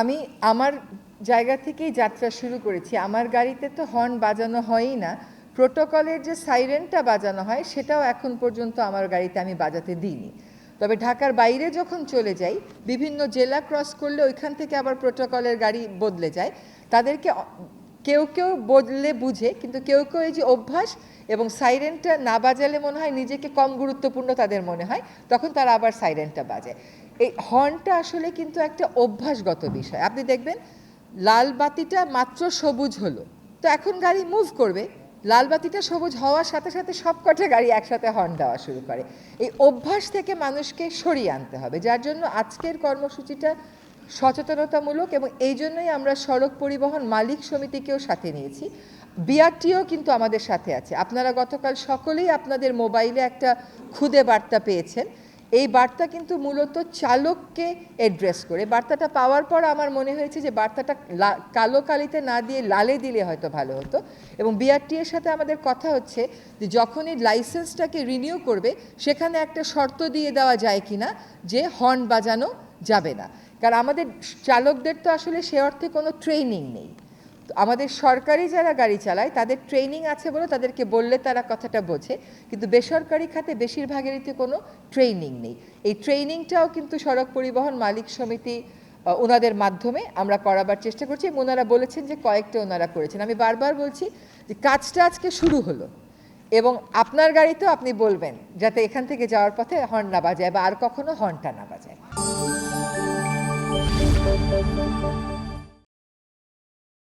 আমি আমার জায়গা থেকেই যাত্রা শুরু করেছি। আমার গাড়িতে তো হর্ন বাজানো হয়ই না। প্রোটোকলের যে সাইরেনটা বাজানো হয়, সেটাও এখন পর্যন্ত আমার গাড়িতে আমি বাজাতে দিইনি। তবে ঢাকার বাইরে যখন চলে যাই, বিভিন্ন জেলা ক্রস করলে ওইখান থেকে আবার প্রোটোকলের গাড়ি বদলে যায়। তাদেরকে কেউ কেউ বদলে বুঝে, কিন্তু কেউ কেউ এই যে অভ্যাস এবং সাইরেনটা না বাজালে মনে হয় নিজেকে কম গুরুত্বপূর্ণ তাদের মনে হয়, তখন তারা আবার সাইরেনটা বাজায় এই হর্নটা আসলে কিন্তু একটা অভ্যাসগত বিষয়। আপনি দেখবেন, লাল বাতিটা মাত্র সবুজ হলো। তো এখন গাড়ি মুভ করবে, লাল বাতিটা সবুজ হওয়ার সাথে সাথে সবকটা গাড়ি একসাথে হর্ন দেওয়া শুরু করে। এই অভ্যাস থেকে মানুষকে সরিয়ে আনতে হবে, যার জন্য আজকের কর্মসূচিটা সচেতনতামূলক এবং এই জন্যই আমরা সড়ক পরিবহন মালিক সমিতিকেও সাথে নিয়েছি। বিআরটিও কিন্তু আমাদের সাথে আছে। আপনারা গতকাল সকলেই আপনাদের মোবাইলে একটা খুদে বার্তা পেয়েছেন। এই বার্তা কিন্তু মূলত চালককে অ্যাড্রেস করে। বার্তাটা পাওয়ার পর আমার মনে হয়েছে যে বার্তাটা কালো কালিতে না দিয়ে লালে দিলে হয়তো ভালো হতো। এবং বিআরটি এর সাথে আমাদের কথা হচ্ছে যে যখনই লাইসেন্সটাকে রিনিউ করবে, সেখানে একটা শর্ত দিয়ে দেওয়া যায় কিনা যে হর্ন বাজানো যাবে না। কারণ আমাদের চালকদের তো আসলে সে অর্থে কোনো ট্রেনিং নেই। আমাদের সরকারি যারা গাড়ি চালায়, তাদের ট্রেনিং আছে বলে তাদেরকে বললে তারা কথাটা বোঝে। কিন্তু বেসরকারি খাতে বেশিরভাগেরই তো কোনো ট্রেনিং নেই। এই ট্রেনিংটাও কিন্তু সড়ক পরিবহন মালিক সমিতি ওনাদের মাধ্যমে আমরা করাবার চেষ্টা করছি এবং ওনারা বলেছেন যে কয়েকটা ওনারা করেছেন। আমি বারবার বলছি যে কাজটা আজকে শুরু হলো এবং আপনার গাড়িতেও আপনি বলবেন যাতে এখান থেকে যাওয়ার পথে হর্ন না বাজায় বা আর কখনো হর্নটা না বাজায়।